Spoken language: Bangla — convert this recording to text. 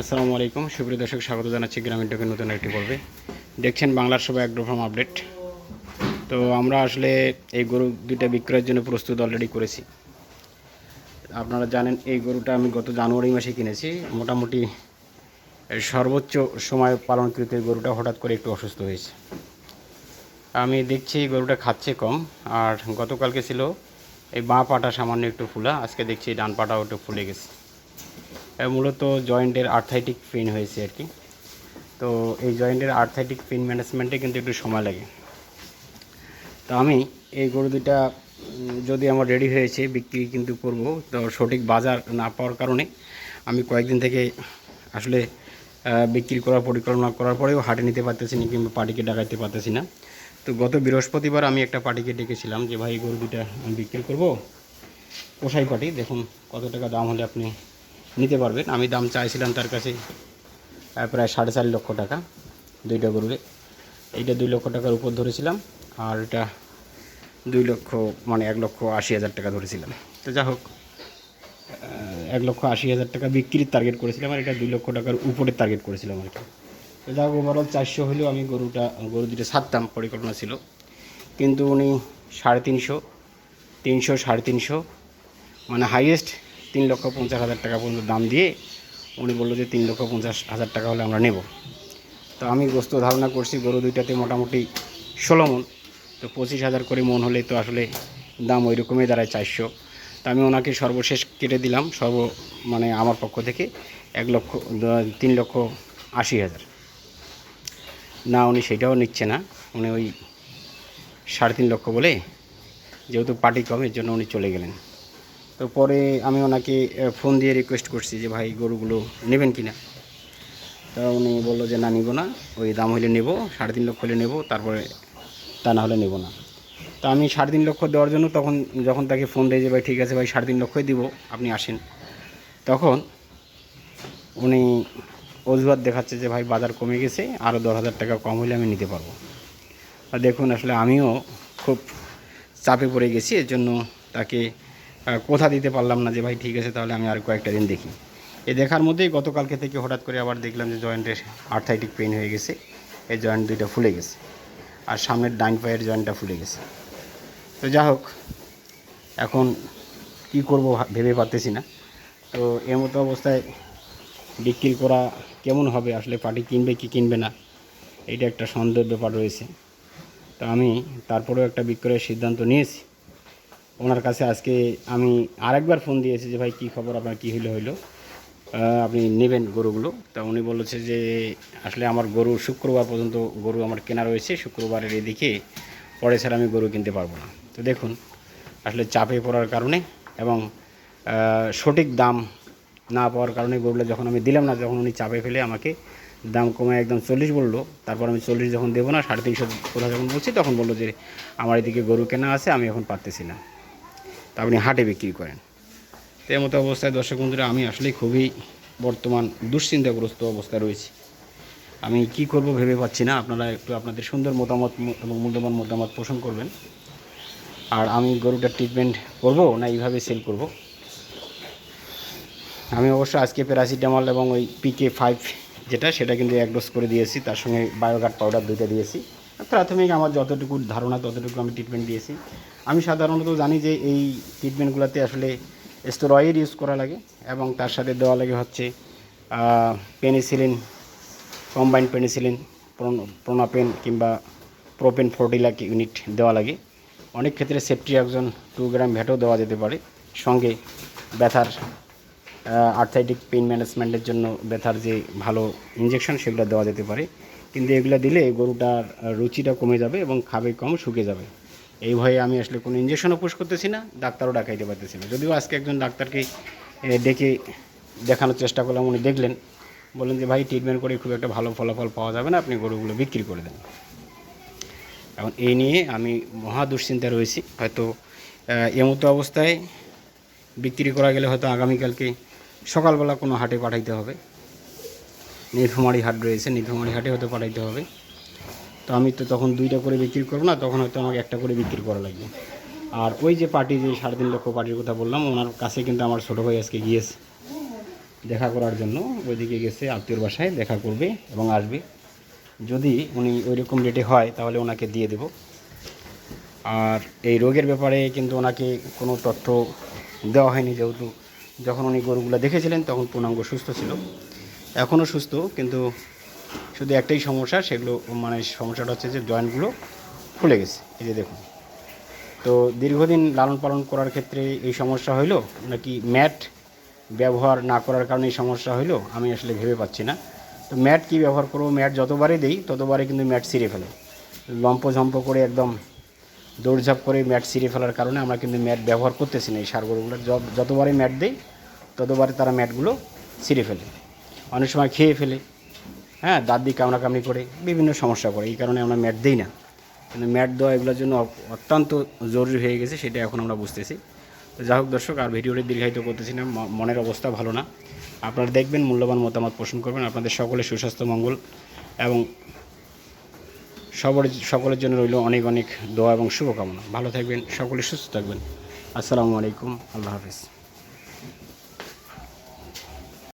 আসসালামু আলাইকুম। সুপ্রিয় দর্শক, স্বাগত জানাচ্ছি গ্রামীণ টোকের নতুন একটি পর্বে। দেখছেন বাংলার সবাই অ্যাগ্রোফার্ম আপডেট। তো আমরা আসলে এই গরু দুইটা বিক্রয়ের জন্য প্রস্তুত অলরেডি করেছি। আপনারা জানেন, এই গরুটা আমি গত জানুয়ারি মাসে কিনেছি। মোটামুটি সর্বোচ্চ সময় পালনকৃত এই গরুটা হঠাৎ করে একটু অসুস্থ হয়েছে। আমি দেখছি এই গরুটা খাচ্ছে কম, আর গতকালকে ছিল এই বাঁ পাটা সামান্য একটু ফুলা, আজকে দেখছি ডান পাটাও একটু ফুলে গেছে। মূলত জয়েন্টের আর্থাইটিক পেন হয়েছে আর কি। তো এই জয়েন্টের আর্থাইটিক পেন ম্যানেজমেন্টে কিন্তু একটু সময় লাগে। তো আমি এই গরু দুটা যদি আমার রেডি হয়েছে, বিক্রি কিন্তু করব। তো সঠিক বাজার না পাওয়ার কারণে আমি কয়েকদিন থেকে আসলে বিক্রি করার পরিকল্পনা করার পরেও হাটে নিতে পারতেছি না কিংবা পার্টিকে ডাকাইতে পারতেছি না। তো গত বৃহস্পতিবার আমি একটা পার্টিকে ডেকেছিলাম যে, ভাই, গরু দুটা আমি বিক্রি করব। পোষাই পাটি, দেখুন কত টাকা দাম হলে আপনি নিতে পারবেন আমি দাম চাইছিলাম তার কাছে প্রায় সাড়ে চার লক্ষ টাকা দুইটা গরুরে। এইটা দুই লক্ষ টাকার উপর ধরেছিলাম, আর এটা দুই লক্ষ মানে এক লক্ষ আশি হাজার টাকা ধরেছিলাম। তো যা হোক এক লক্ষ আশি হাজার টাকা বিক্রির টার্গেট করেছিলাম, আর এটা দুই লক্ষ টাকার উপরে টার্গেট করেছিলাম আর কি। তো যা হোক ওভারঅল চারশো হলেও আমি গরুটা, গরু দুটো ছাড়তাম পরিকল্পনা ছিল। কিন্তু উনি সাড়ে তিনশো তিনশো, সাড়ে তিনশো মানে হাইয়েস্ট তিন লক্ষ পঞ্চাশ হাজার টাকা পর্যন্ত দাম দিয়ে উনি বলল যে তিন লক্ষ পঞ্চাশ হাজার টাকা হলে আমরা নেব। তো আমি গোস্ত ধারণা করছি গরু দুইটাতে মোটামুটি ষোলো মন। তো পঁচিশ হাজার করে মন হলে তো আসলে দাম ওই রকমই দাঁড়ায় চারশো। তো আমি ওনাকে সর্বশেষ কেটে দিলাম, সর্ব মানে আমার পক্ষ থেকে এক লক্ষ, তিন লক্ষ আশি হাজার। না, উনি সেটাও নিচ্ছে না। উনি ওই সাড়ে তিন লক্ষ বলে যেহেতু পার্টি কম, এর জন্য উনি চলে গেলেন। তো পরে আমি ওনাকে ফোন দিয়ে রিকোয়েস্ট করছি যে, ভাই, গরুগুলো নেবেন কি না তা উনি বলল যে, না, নিব না। ওই দাম হলে নেব, সাড়ে তিন লক্ষ হলে নেব, তারপরে তা না হলে নেব না। তা আমি সাড়ে তিন লক্ষ দেওয়ার জন্য তখন, যখন তাকে ফোন দেয় যে, ভাই, ঠিক আছে ভাই, সাড়ে তিন লক্ষই দিব, আপনি আসেন। তখন উনি অজুহাত দেখাচ্ছে যে, ভাই, বাজার কমে গেছে আরও দশ হাজার টাকা কম হলে আমি নিতে পারব। আর দেখুন, আসলে আমিও খুব চাপে পড়ে গেছি, এর জন্য তাকে কথা দিতে পারলাম না যে, ভাই, ঠিক আছে, তাহলে আমি আর কয়েকটা দিন দেখি। এ দেখার মধ্যেই গতকালকে থেকে হঠাৎ করে আবার দেখলাম যে, জয়েন্টের আর্থাইটিক পেন হয়ে গেছে। এই জয়েন্ট দুইটা ফুলে গেছে। আর সামনের ডাইন পায়ের জয়েন্টটা ফুলে গেছে। তো যা হোক, এখন কি করব ভেবে পারতেছি না। তো এর মতো অবস্থায় বিক্রি করা কেমন হবে? আসলে পার্টি কিনবে কি কিনবে না? এইটা একটা সন্দেহের ব্যাপার রয়েছে। তো আমি তারপরেও একটা বিক্রয়ের সিদ্ধান্ত নিয়েছি। ওনার কাছে আজকে আমি আরেকবার ফোন দিয়েছি যে, ভাই, কী খবর? আপনার কী হইল হইল? আপনি নেবেন গরুগুলো। তা উনি বলেছে যে, আসলে আমার গরু শুক্রবার পর্যন্ত গরু আমার কেনা রয়েছে। শুক্রবারের এদিকে পরে ছাড়া আমি গরু কিনতে পারব না। তো দেখুন, আসলে চাপে পড়ার কারণে এবং সঠিক দাম না পাওয়ার কারণে গরুগুলো যখন আমি দিলাম না, যখন উনি চাপে ফেলে আমাকে দাম কমে একদম চল্লিশ বলল। তারপর আমি চল্লিশ যখন দেবো না, সাড়ে তিনশো কোথা যখন বলছি, তখন বলল যে, আমার এদিকে গরু কেনা আছে, আমি এখন পারতেছি না। তা আপনি হাটে বিক্রি করেন। তো এর মতো অবস্থায় দর্শক বন্ধুরা, আমি আসলে খুবই বর্তমান দুশ্চিন্তাগ্রস্ত অবস্থায় রয়েছি। আমি কি করব ভেবে পাচ্ছি না, আপনারা একটু আপনাদের সুন্দর মতামত এবং মূল্যবান মতামত পোষণ করবেন। আর আমি গরুটার ট্রিটমেন্ট করব না এইভাবে সেল করব? আমি অবশ্য আজকে প্যারাসিটামল এবং ওই পিকে ফাইভ যেটা, সেটা কিন্তু এক ডোজ করে দিয়েছি, তার সঙ্গে বায়োগার্ড পাউডার দুইটা দিয়েছি। প্রাথমিক আমার যতটুকু ধারণা, ততটুকু আমি ট্রিটমেন্ট দিয়েছি। আমি সাধারণত জানি যে এই ট্রিটমেন্টগুলোতে আসলে স্টেরয়েড ইউজ করা লাগে এবং তার সাথে দেওয়া লাগে হচ্ছে পেনিসিলিন কম্বাইন্ড পেনিসিলিন প্রোনাপেন কিংবা প্রোপেন ফোর্টি লাখ ইউনিট দেওয়া লাগে। অনেক ক্ষেত্রে সেফটি একজন টু গ্রাম ভ্যাটও দেওয়া যেতে পারে। সঙ্গে ব্যথার আর্থাইটিক পেন ম্যানেজমেন্টের জন্য ব্যথার যে ভালো ইঞ্জেকশন সেগুলো দেওয়া যেতে পারে। কিন্তু এগুলো দিলে গরুটার রুচিটা কমে যাবে এবং খাবে কম শুকে যাবে। এই ভয়ে আমি আসলে কোনো ইঞ্জেকশনও পুশ করতেছি না, ডাক্তারও ডাকাইতে পারতেছি না। যদিও আজকে একজন ডাক্তারকে ডেকে দেখানোর চেষ্টা করলাম, উনি দেখলেন। বললেন যে, ভাই ট্রিটমেন্ট করে খুব একটা ভালো ফলাফল পাওয়া যাবে না, আপনি গরুগুলো বিক্রি করে দেন। এখন এই নিয়ে আমি মহা দুশ্চিন্তায় রয়েছি। হয়তো এমতো অবস্থায় বিক্রি করা গেলে হয়তো আগামীকালকে সকালবেলা কোনো হাটে পাঠাইতে হবে। নীলফামারি হাট রয়েছে নীলফামারি হাটে হয়তো পাঠাইতে হবে। তো আমি তো তখন দুইটা করে বিক্রি করব না, তখন হয়তো আমাকে একটা করে বিক্রি করা লাগবে। আর ওই যে পার্টি, যে সাড়ে তিন লক্ষ পার্টির কথা বললাম, ওনার কাছে কিন্তু আমার ছোটো ভাই আজকে গিয়েছে দেখা করার জন্য। ওইদিকে গেছে আত্মীয়র বাসায়, দেখা করবে এবং আসবে। যদি উনি ওই রকম রেটে হয়, তাহলে ওনাকে দিয়ে দেব। আর এই রোগের ব্যাপারে কিন্তু ওনাকে কোনো তথ্য দেওয়া হয়নি, যেহেতু যখন উনি গরুগুলো দেখেছিলেন, তখন পূর্ণাঙ্গ সুস্থ ছিল। এখনও সুস্থ, কিন্তু শুধু একটাই সমস্যা, সেগুলো মানে সমস্যাটা হচ্ছে যে জয়েন্টগুলো ফুলে গেছে। এই যে দেখুন। তো দীর্ঘদিন লালন পালন করার ক্ষেত্রে এই সমস্যা হইল নাকি ম্যাট ব্যবহার না করার কারণে এই সমস্যা হইল? আমি আসলে ভেবে পাচ্ছি না। তো ম্যাট কি ব্যবহার করব? ম্যাট যতবারই দেই, ততবারই কিন্তু ম্যাট ছিঁড়ে ফেলে। লম্প ঝম্প করে একদম দৌড়ঝাঁপ করে ম্যাট ছিঁড়ে ফেলার কারণে আমরা কিন্তু ম্যাট ব্যবহার করতেছি না এই সারগুলোগুলো যতবারই ম্যাট দেই, ততবারই তারা ম্যাটগুলো ছিঁড়ে ফেলে। অনেক সময় খেয়ে ফেলে। হ্যাঁ দাঁত দিয়ে কামড়াকামড়ি করে, বিভিন্ন সমস্যা করে, এই কারণে আমরা ম্যাট দিই না। কিন্তু ম্যাট দেওয়া এগুলোর জন্য অত্যন্ত জরুরি হয়ে গেছে, সেটা এখন আমরা বুঝতেছি। তো যাই হোক দর্শক, আর ভিডিওটি দীর্ঘায়িত করতেছি না মনের অবস্থা ভালো না। আপনারা দেখবেন, মূল্যবান মতামত পোষণ করবেন। আপনাদের সকলের সুস্বাস্থ্য, মঙ্গল এবং সবার সকলের জন্য রইল অনেক অনেক দোয়া এবং শুভকামনা। ভালো থাকবেন, সকলে সুস্থ থাকবেন। আসসালামু আলাইকুম, আল্লাহ হাফিজ।